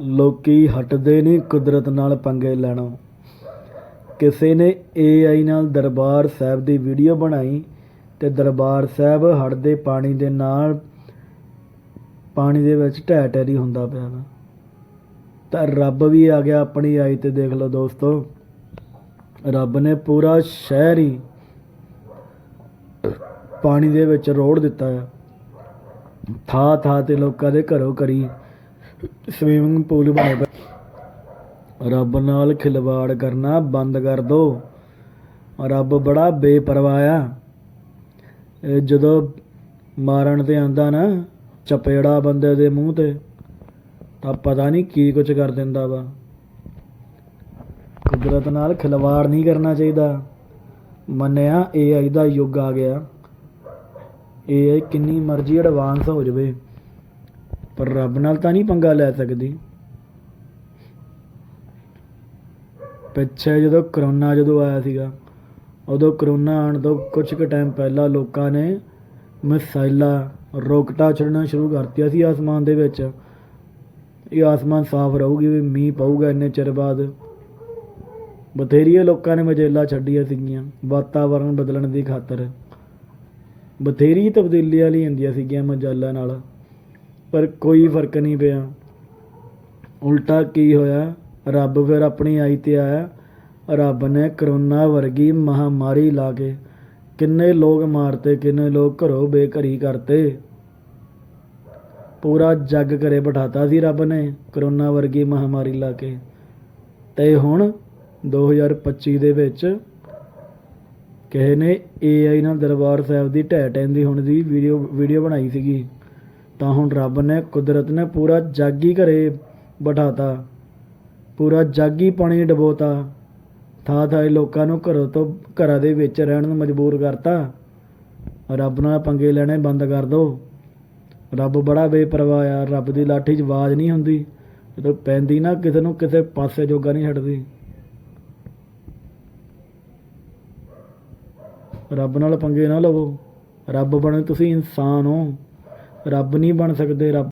ਲੋਕੀ ਹਟਦੇ ਨਹੀਂ ਕੁਦਰਤ ਨਾਲ ਪੰਗੇ ਲੈਣੋਂ। ਕਿਸੇ ਨੇ ਏਆਈ ਨਾਲ ਦਰਬਾਰ ਸਾਹਿਬ ਦੀ ਵੀਡੀਓ ਬਣਾਈ ਤੇ ਦਰਬਾਰ ਸਾਹਿਬ ਹੜ੍ਹ ਦੇ ਪਾਣੀ ਦੇ ਨਾਲ ਪਾਣੀ ਦੇ ਵਿੱਚ ਢਹਿ ਢੇਰੀ ਹੁੰਦਾ ਪਿਆ ਵਾ ਤਾਂ ਰੱਬ ਵੀ ਆ ਗਿਆ ਆਪਣੀ ਆਈ ਤੇ ਦੇਖ ਲਓ ਦੋਸਤੋ। ਰੱਬ ਨੇ ਪੂਰਾ ਸ਼ਹਿਰ ਹੀ ਪਾਣੀ ਦੇ ਵਿੱਚ ਰੋੜ ਦਿੱਤਾ ਆ। ਥਾਂ ਥਾਂ ਤੇ ਲੋਕਾਂ ਦੇ ਘਰੋਂ ਘਰੀ ਸਵੀਮਿੰਗ ਪੂਲ ਬਣੇ ਰੱਬ ਨਾਲ ਖਿਲਵਾੜ ਕਰਨਾ ਬੰਦ ਕਰ ਦੋ। ਰੱਬ ਬੜਾ ਬੇਪਰਵਾਹ ਆ। ਇਹ ਜਦੋਂ ਮਾਰਨ ਤੇ ਆਂਦਾ ਨਾ, ਚਪੇੜਾ ਬੰਦੇ ਦੇ ਮੂੰਹ ਤੇ, ਤਾਂ ਪਤਾ ਨਹੀਂ ਕੀ ਕੁਝ ਕਰ ਦਿੰਦਾ ਵਾ। ਕੁਦਰਤ ਨਾਲ ਖਿਲਵਾੜ ਨਹੀਂ ਕਰਨਾ ਚਾਹੀਦਾ। ਮੰਨਿਆ AI ਦਾ ਯੁੱਗ ਆ ਗਿਆ। AI ਕਿੰਨੀ ਮਰਜ਼ੀ ਐਡਵਾਂਸ ਹੋ ਜਾਵੇ। ਪਰ ਰੱਬ ਨਾਲ ਤਾਂ ਨਹੀਂ ਪੰਗਾ ਲੈ ਸਕਦੀ। ਪਿੱਛੇ ਜਦੋਂ ਕਰੋਨਾ ਜਦੋਂ ਆਇਆ ਸੀਗਾ, ਉਦੋਂ ਕਰੋਨਾ ਆਉਣ ਤੋਂ ਕੁਝ ਕੁ ਟਾਈਮ ਪਹਿਲਾਂ ਲੋਕਾਂ ਨੇ ਮਿਸਾਈਲਾਂ, ਰੋਕਟਾਂ ਛੱਡਣਾ ਸ਼ੁਰੂ ਕਰਤੀਆਂ ਸੀ ਆਸਮਾਨ ਦੇ ਵਿੱਚ। ਇਹ ਆਸਮਾਨ ਸਾਫ਼ ਰਹੂਗੀ ਵੀ ਮੀਂਹ ਪਊਗਾ ਇੰਨੇ ਚਿਰ ਬਾਅਦ। ਬਥੇਰੀਆਂ ਲੋਕਾਂ ਨੇ ਮਜੇਲਾ ਛੱਡੀਆਂ ਸੀਗੀਆਂ ਵਾਤਾਵਰਣ ਬਦਲਣ ਦੀ ਖਾਤਰ। ਬਥੇਰੀ ਤਬਦੀਲੀ ਵਾਲੀ ਹੁੰਦੀਆਂ ਸੀਗੀਆਂ ਮਜਾਲਾਂ ਨਾਲ। ਪਰ ਕੋਈ ਫ਼ਰਕ ਨਹੀਂ ਪਿਆ। ਉਲਟਾ ਕੀ ਹੋਇਆ? ਰੱਬ ਫਿਰ ਆਪਣੀ ਆਈ ਤੇ ਆਇਆ। ਰੱਬ ਨੇ ਕਰੋਨਾ ਵਰਗੀ ਮਹਾਮਾਰੀ ਲਾ ਕੇ ਕਿੰਨੇ ਲੋਕ ਮਾਰਤੇ, ਕਿੰਨੇ ਲੋਕ ਘਰੋਂ ਬੇਘਰੀ ਕਰਤੇ। ਪੂਰਾ ਜੱਗ ਘਰੇ ਬਿਠਾਤਾ ਸੀ ਰੱਬ ਨੇ ਕਰੋਨਾ ਵਰਗੀ ਮਹਾਮਾਰੀ ਲਾ ਕੇ। ਤੇ ਹੁਣ 2025 ਦੇ ਵਿੱਚ ਕਿਸੇ ਨੇ AI ਨਾਲ ਦਰਬਾਰ ਸਾਹਿਬ ਦੀ ਢਹਿ ਟੈਂਦੀ ਹੁਣ ਦੀ ਵੀਡੀਓ ਵੀਡੀਓ ਬਣਾਈ ਸੀਗੀ। ਤਾਂ ਹੁਣ ਰੱਬ ਨੇ ਕੁਦਰਤ ਨੇ ਪੂਰਾ ਜੱਗ ਹੀ ਘਰੇ ਬਿਠਾਤਾ, ਪੂਰਾ ਜੱਗ ਹੀ ਪਾਣੀ ਡਬੋਤਾ, ਥਾਂ ਥਾਂ ਲੋਕਾਂ ਨੂੰ ਘਰੋਂ ਤੋਂ ਘਰਾਂ ਦੇ ਵਿੱਚ ਰਹਿਣ ਨੂੰ ਮਜਬੂਰ ਕਰਤਾ। ਰੱਬ ਨਾਲ ਪੰਗੇ ਲੈਣੇ ਬੰਦ ਕਰ ਦੋ। ਰੱਬ ਬੜਾ ਬੇਪਰਵਾਹ ਆ, ਰੱਬ ਦੀ ਲਾਠੀ 'ਚ ਆਵਾਜ਼ ਨਹੀਂ ਹੁੰਦੀ, ਜਦੋਂ ਪੈਂਦੀ ਨਾ ਕਿਸੇ ਨੂੰ ਕਿਸੇ ਪਾਸੇ ਜੋਗਾ ਨਹੀਂ ਛੱਡਦੀ। ਰੱਬ ਨਾਲ ਪੰਗੇ ਨਾ ਲਵੋ, ਰੱਬ ਬਣੇ ਤੁਸੀਂ ਇਨਸਾਨ ਹੋ। ਰੱਬ ਨਹੀਂ ਬਣ ਸਕਦੇ ਰੱਬ